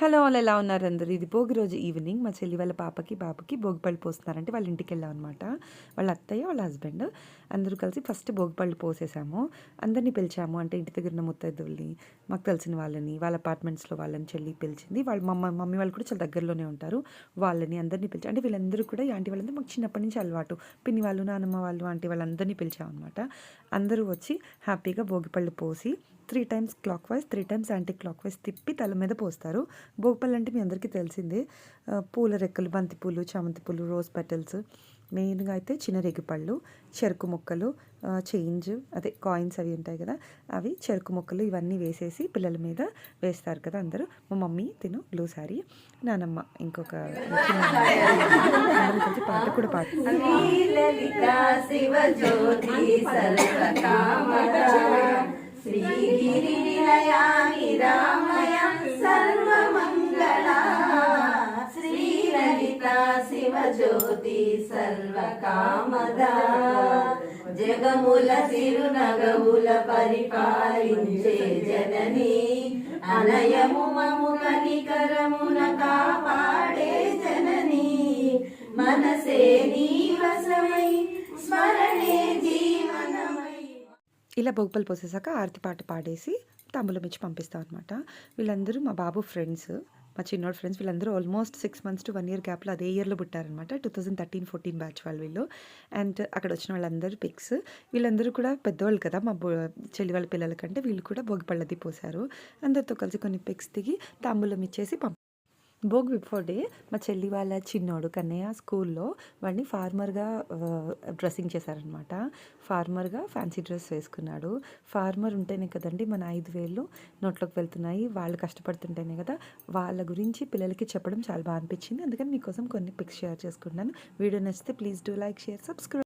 Hello వాళ్ళు ఎలా ఉన్నారు అందరూ? ఇది భోగి రోజు ఈవినింగ్. మా చెల్లి వాళ్ళ పాపకి బాబుకి భోగిపళ్ళు పోస్తున్నారంటే వాళ్ళ ఇంటికి వెళ్ళాం అనమాట వాళ్ళ అత్తయ్య వాళ్ళ హస్బెండ్ అందరూ కలిసి ఫస్ట్ భోగిపళ్ళు పోసేసాము. అందరినీ పిలిచాము. అంటే ఇంటి దగ్గర ఉన్న ముత్తైదుల్ని మాకు తెలిసిన వాళ్ళని వాళ్ళ అపార్ట్మెంట్స్లో వాళ్ళని చెల్లి పిలిచింది. వాళ్ళ మమ్మ మమ్మీ వాళ్ళు కూడా చాలా దగ్గరలోనే ఉంటారు. వాళ్ళని అందరినీ పిలిచి అంటే వీళ్ళందరూ కూడా ఈ ఆంటీ వాళ్ళందరూ మాకు చిన్నప్పటి నుంచి అలవాటు. పిన్ని వాళ్ళు నానమ్మ వాళ్ళు ఆంటీ వాళ్ళందరినీ పిలిచామన్నమాట. అందరూ వచ్చి హ్యాపీగా భోగిపళ్ళు పోసి three times clockwise three times anticlockwise తిప్పి తల మీద పోస్తారు. భోగపల్లి అంటే మీ అందరికీ తెలిసిందే. పూల రెక్కలు బంతి పూలు చామంతి పూలు రోజ్ పెటల్స్ మెయిన్గా అయితే చిన్న రేగిపళ్ళు చెరుకు ముక్కలు చేంజ్ అదే కాయిన్స్ అవి ఉంటాయి కదా అవి చెరుకు ముక్కలు ఇవన్నీ వేసేసి పిల్లల మీద వేస్తారు కదా అందరూ. మా మమ్మీ తిను బ్లూ శారీ. నానమ్మ ఇంకొక చిన్న పాట కూడా పాడు శ్రీలలిత శివజ్యోతి సర్వకామద. జగముల తిరునగవుల పరిపాలించే జనని అనయము మము కనికరమున కాపాడే జనని. మనసే నీవసమై స్మరణే జీవనమై. ఇలా భోగిపల్లి పోసేసాక ఆరతి పాట పాడేసి తాంబూలం ఇచ్చి పంపిస్తాం అనమాట వీళ్ళందరూ మా బాబు ఫ్రెండ్స్. మా చిన్నోడు ఫ్రెండ్స్ వీళ్ళందరూ almost six months to one year గ్యాప్లో అదే ఇయర్లో పుట్టారనమాట two thousand thirteen fourteen batch వాళ్ళు వీళ్ళు. అండ్ అక్కడ వచ్చిన వాళ్ళందరూ పిక్స్ వీళ్ళందరూ కూడా పెద్దవాళ్ళు కదా మా బో చెల్లి వాళ్ళ పిల్లల కంటే వీళ్ళు కూడా భోగిపళ్ళది పోసారు అందరితో కలిసి కొన్ని పిక్స్ దిగి తాంబూలం ఇచ్చేసి పంపి భోగ్ బిఫోర్ డే మా చెల్లి వాళ్ళ చిన్నోడు కన్నయ్య స్కూల్లో వాడిని ఫార్మర్గా డ్రెస్సింగ్ చేశారనమాట ఫార్మర్గా ఫ్యాన్సీ డ్రెస్ వేసుకున్నాడు. ఫార్మర్ ఉంటేనే కదండి మన ఐదు వేలు నోట్లోకి వెళ్తున్నాయి. వాళ్ళు కష్టపడుతుంటేనే కదా. వాళ్ళ గురించి పిల్లలకి చెప్పడం చాలా బాగా అనిపించింది. అందుకని మీకోసం కొన్ని పిక్స్ షేర్ చేసుకున్నాను వీడియో నచ్చితే please do like share subscribe.